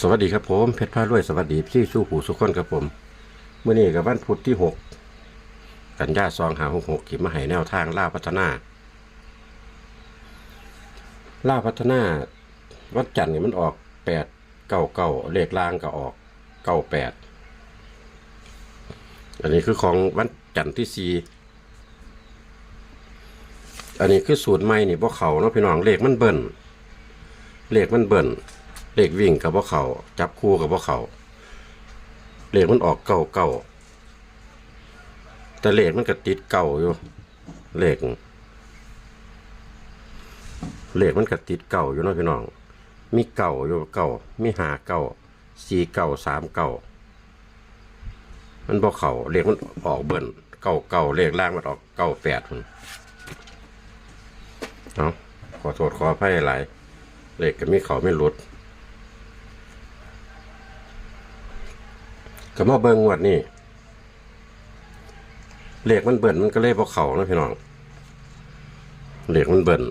สวัสดีครับผมเพชรพารวยสวัสดีพี่สู้หูสุขคนครับผมเมื่อนี้กับวันพุธที่หกกันยาซองหาหกหกขีดมาให้แนวทางล่าพัฒนาล่าพัฒนาวันจันทร์นี่มันออกแปดเก้าเก้าเลขล่างก็ออกเก้าแปดอันนี้คือของวันจันทร์ที่สี่อันนี้คือสูตรใหม่นี่พวกเขาเนาะพี่น้องเลขมันเบิ่นเลขมันเบิ่น เลขวิ่งกับพวกเขาจับคู่กับพวกเขาเลขมันออกเก่าเก่าแต่เลขมันก็ติดเก่าอยู่เลขเลขมันก็ติดเก่าอยู่นะพี่น้อง มีเก่าอยู่เก่ามีหาเก่าสี่เก่าสามเก่ามันบอกเขาเลขมันออกเบิ่นเก่าเก่าเลขล่างมันออกเก่าแปดพุ่นเอาขอโทษขออภัยหลายเลขก็มีเขาไม่หลุด ก็มาเบิ่งงวดนี่เหลขมันเบิ่นมันก็เลยบ่เขานะพี่น้องเหลขมันเบิ่น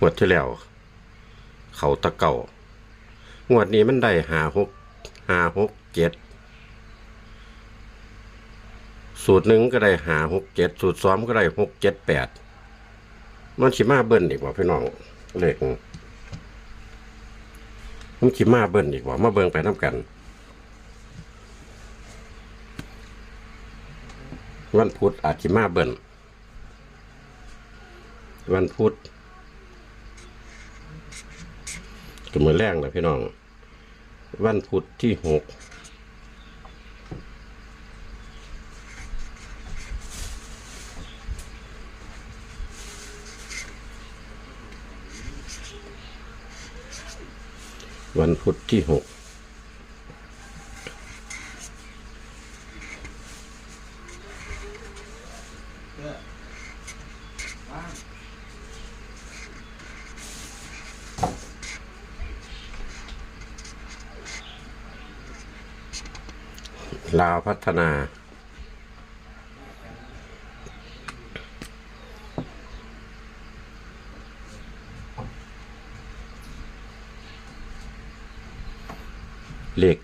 งวดที่แล้ว เขาตะเก่างวดนี้มันได้หาหกหาหกเจ็ดสูตรหนึ่งก็ได้หาหกเจ็ดสูตรซ้อมก็ได้หกเจ็ดแปดมันสิมาเบิ่นอีกว่าพี่น้องเลข มันขีมาเบิ่นอีกว่ามาเบิ้งไปน้ากัน วันพุธอาจขีมาเบิ่นวันพุธก็มือแรงนะพี่น้อง วันพุธที่หก วันพุธที่หกลาวพัฒนา เลข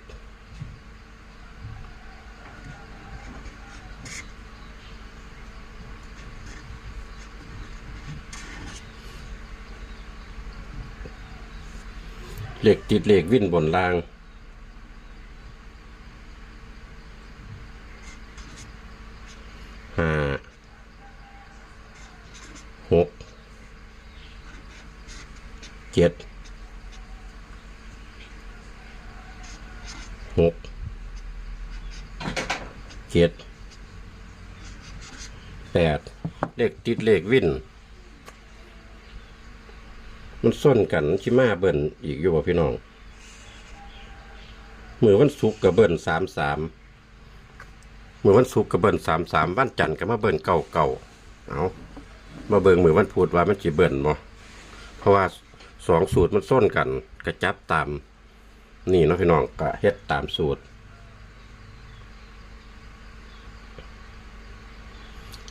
เลขติดเลขวิ่นบนลาง ห้า หก เจ็ด หก เจ็ดแปดเลขติดเลขวินมันส้นกันชิมาเบิ่นอีกอยู่บ่พี่น้องมือวันศุกร์กับเบิ่นสามสามมือวันศุกร์กับเบิ่นสามสามวันจันทร์ก็มาเบิ่นเก่าเก่าเอามาเบิ่งมือวันพุธว่ามันจีเบิ่นบ่เพราะว่าสองสูตรมันส้นกันกระจับตาม นี่เนาะพี่น้องก็เฮ็ดตามสูตร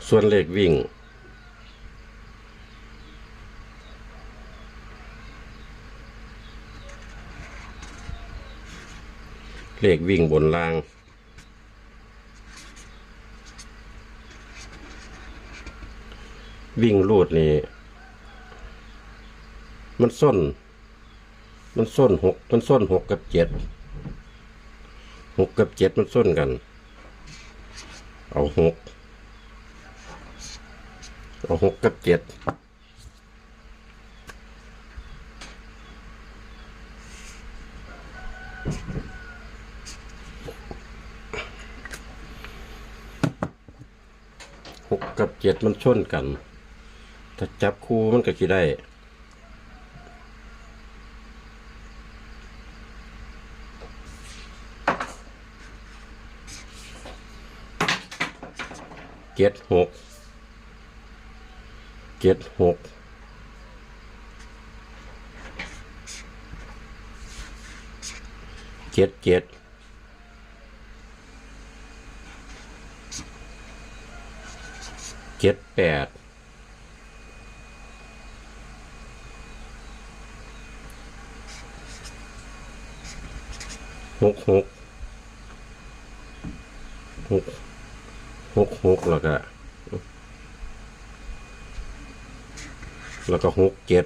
ส่วนเลขวิ่ง เลขวิ่งบนล่าง วิ่งรูดนี่ มันส้น มันส้นหกมันส้นหกกับเจ็ดหกกับเจ็ดมันส้นกัน เอาหก เอาหกกับเจ็ดหกกับเจ็ดมันชนกัน ถ้าจับคู่มันก็จะได้เจ็ดหก เจ็ดหกเจ็ดเจ็ดเจ็ดแปดหกหกหกหกหกแล้วก็ แล้วก็หกเจ็ด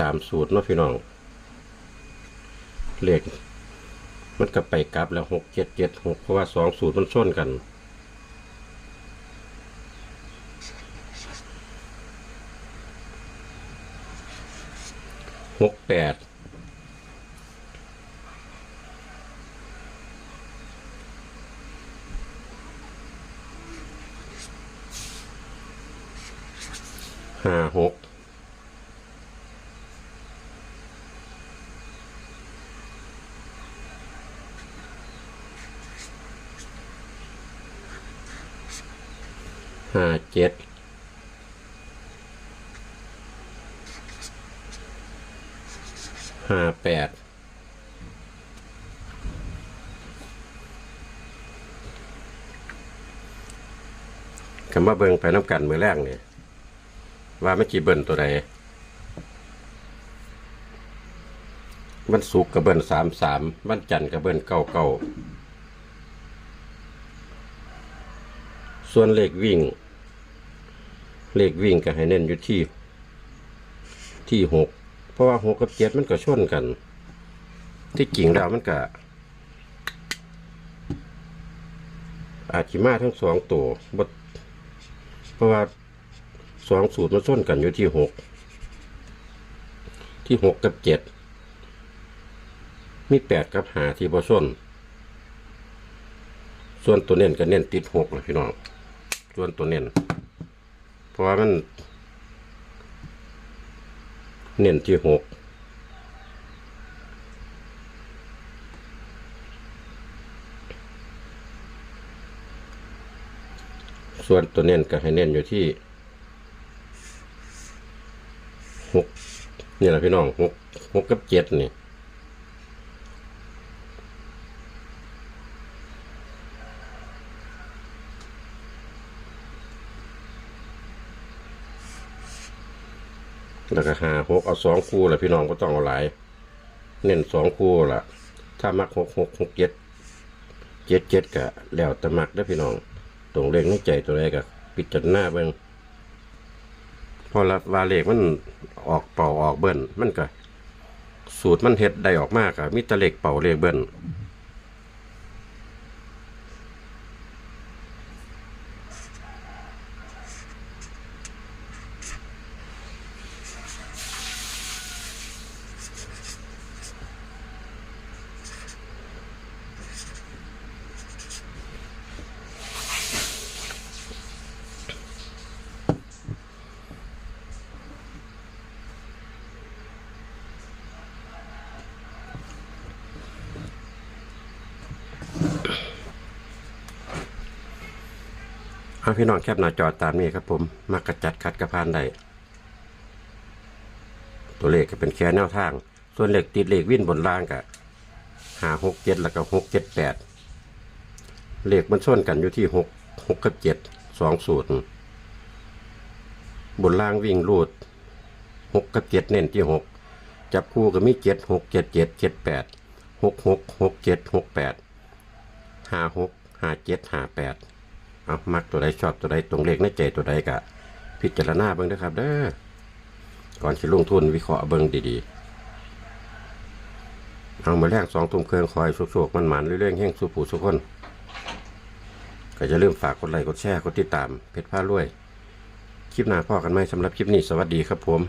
ตามสูตรเนาะพี่น้องเลขมันก็ไปกลับแล้วหกเจ็ดเจ็ดหกเพราะว่าสองสูตรมันส้นกัน หกแปด ห้าหกห้าเจ็ดห้าแปดคำว่าเบิงไปน้ำกันมือแรกเนี่ย ว่าไม่กี่เบิ่นตัวใดวันศุกร์กับเบิ่นสามสามวันจันทร์กับเบิ่นเก้าเก้าส่วนเลขวิ่ง เลขวิ่งก็ให้เน้นอยู่ที่ ที่หกเพราะว่าหกกับเจ็ดมันก็ชนกัน ที่จริงแล้วมันก็อาจจิมาทั้งสองตัวบดเพราะว่า สองสูตรมันชนกันอยู่ที่หกที่หกกับเจ็ดมีแปดกับหาที่บ่ชนส่วนตัวเน้นก็เน้นติดหกเลยพี่น้อง ส่วนตัวเน้นเพราะว่ามัน เน้นที่หกส่วนตัวเน้นก็ให้เน้นอยู่ที่ หกนี่แหละพี่น้องหกหกกับเจ็ดนี่แล้วก็หาหกเอาสองคู่แหละพี่น้องก็ต้องเอาหลาย เน้นสองคู่ล่ะถ้ามักหกหกหกเจ็ดเจ็ดเจ็ดกะแล้วแต่มักได้พี่น้อง ตรงเลขในใจตัวใดกะปิดจนหน้าเบิ่ง พอละวาเลขมันออกเป่าออกเบิ้ลมันก็สูตรมันเฮ็ดได้ออกมากอะมีตะเลขเป่าเลขเบิ้ล เอาพี่น้องแคปหน้าจอตามนี้ครับผมมากระจัดคัดกระพานได้ตัวเลขก็เป็นแค่แนวทาง ส่วนเหลขติดเหลขวิ่นบนล่างกะหาหกเจ็ดแล้วก็หกเจ็ดแปดเหลขมันส่วนกันอยู่ที่หกหกกับเจ็ดสองสูตร บนล่างวิ่งรูดหกกับเจ็ดเน้นที่หกจับคู่ก็มีเจ็ดหกเจ็ดเจ็ดเจ็ดแปดหกหกหกเจ็ดหกแปดห้าหกห้าเจ็ดห้าแปด อามักตัวใดชอบตัวใดตรงเลขในใจตัวใดกะ พิจารณาเบิ่งเด้อครับเด้อก่อนสิลงทุนวิเคราะห์เบิ่งดีๆ เอามาแรกสองทุ่มเครื่องคอยโชคๆมันหมันเรื่อยๆแห่งสุผูสุคนก็จะเริ่มฝากกดไลค์กดแชร์กดติดตามเพจผ้ารวย คลิปหน้าพ่อกันไหมสำหรับคลิปนี้สวัสดีครับผม